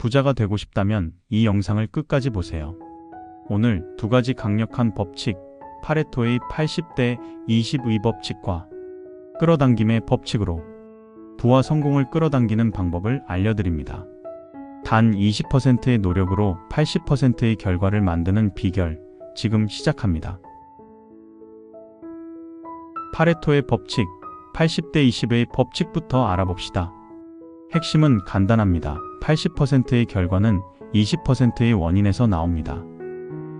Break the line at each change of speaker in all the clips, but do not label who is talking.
부자가 되고 싶다면 이 영상을 끝까지 보세요. 오늘 두 가지 강력한 법칙, 파레토의 80대 20의 법칙과 끌어당김의 법칙으로 부와 성공을 끌어당기는 방법을 알려드립니다. 단 20%의 노력으로 80%의 결과를 만드는 비결, 지금 시작합니다. 파레토의 법칙, 80대 20의 법칙부터 알아봅시다. 핵심은 간단합니다. 80%의 결과는 20%의 원인에서 나옵니다.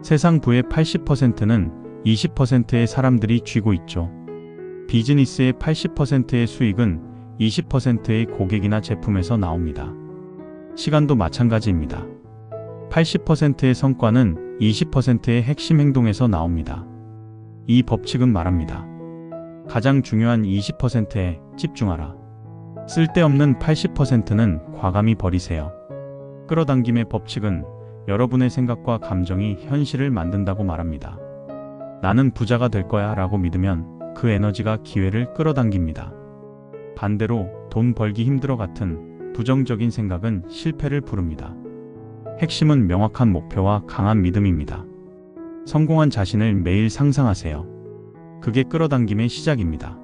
세상 부의 80%는 20%의 사람들이 쥐고 있죠. 비즈니스의 80%의 수익은 20%의 고객이나 제품에서 나옵니다. 시간도 마찬가지입니다. 80%의 성과는 20%의 핵심 행동에서 나옵니다. 이 법칙은 말합니다. 가장 중요한 20%에 집중하라. 쓸데없는 80%는 과감히 버리세요. 끌어당김의 법칙은 여러분의 생각과 감정이 현실을 만든다고 말합니다. 나는 부자가 될 거야 라고 믿으면 그 에너지가 기회를 끌어당깁니다. 반대로 돈 벌기 힘들어 같은 부정적인 생각은 실패를 부릅니다. 핵심은 명확한 목표와 강한 믿음입니다. 성공한 자신을 매일 상상하세요. 그게 끌어당김의 시작입니다.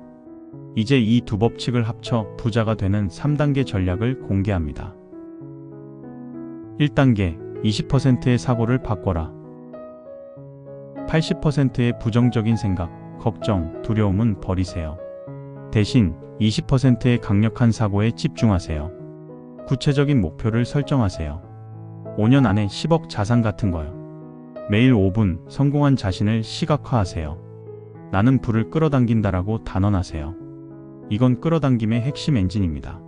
이제 이 두 법칙을 합쳐 부자가 되는 3단계 전략을 공개합니다. 1단계 20%의 사고를 바꿔라. 80%의 부정적인 생각, 걱정, 두려움은 버리세요. 대신 20%의 강력한 사고에 집중하세요. 구체적인 목표를 설정하세요. 5년 안에 10억 자산 같은 거요. 매일 5분 성공한 자신을 시각화하세요. 나는 불을 끌어당긴다라고 단언하세요. 이건 끌어당김의 핵심 엔진입니다.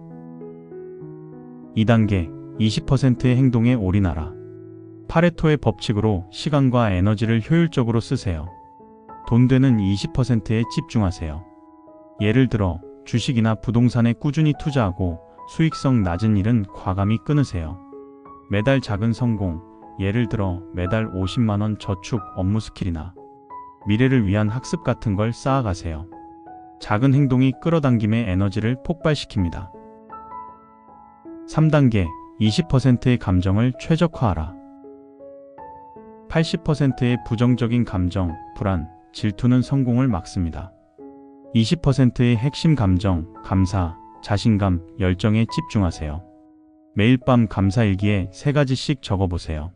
2단계 20%의 행동에 올인하라. 파레토의 법칙으로 시간과 에너지를 효율적으로 쓰세요. 돈 되는 20%에 집중하세요. 예를 들어 주식이나 부동산에 꾸준히 투자하고 수익성 낮은 일은 과감히 끊으세요. 매달 작은 성공, 예를 들어 매달 50만원 저축 업무 스킬이나 미래를 위한 학습 같은 걸 쌓아가세요. 작은 행동이 끌어당김의 에너지를 폭발시킵니다. 3단계 20%의 감정을 최적화하라. 80%의 부정적인 감정, 불안, 질투는 성공을 막습니다. 20%의 핵심 감정, 감사, 자신감, 열정에 집중하세요. 매일 밤 감사 일기에 세 가지씩 적어보세요.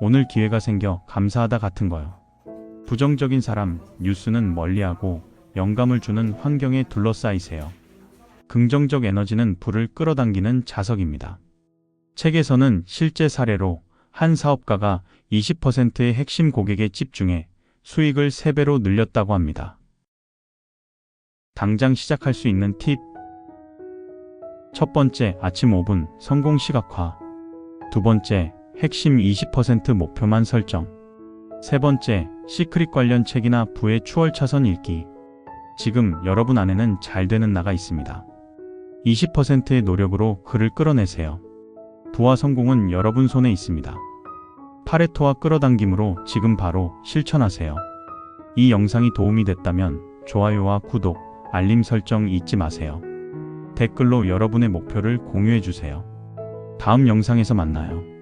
오늘 기회가 생겨 감사하다 같은 거요. 부정적인 사람, 뉴스는 멀리하고 영감을 주는 환경에 둘러싸이세요. 긍정적 에너지는 불을 끌어당기는 자석입니다. 책에서는 실제 사례로 한 사업가가 20%의 핵심 고객에 집중해 수익을 3배로 늘렸다고 합니다. 당장 시작할 수 있는 팁. 첫 번째, 아침 5분 성공 시각화. 두 번째, 핵심 20% 목표만 설정. 세 번째, 시크릿 관련 책이나 부의 추월 차선 읽기. 지금 여러분 안에는 잘 되는 나가 있습니다. 20%의 노력으로 그를 끌어내세요. 부와 성공은 여러분 손에 있습니다. 파레토와 끌어당김으로 지금 바로 실천하세요. 이 영상이 도움이 됐다면 좋아요와 구독, 알림 설정 잊지 마세요. 댓글로 여러분의 목표를 공유해 주세요. 다음 영상에서 만나요.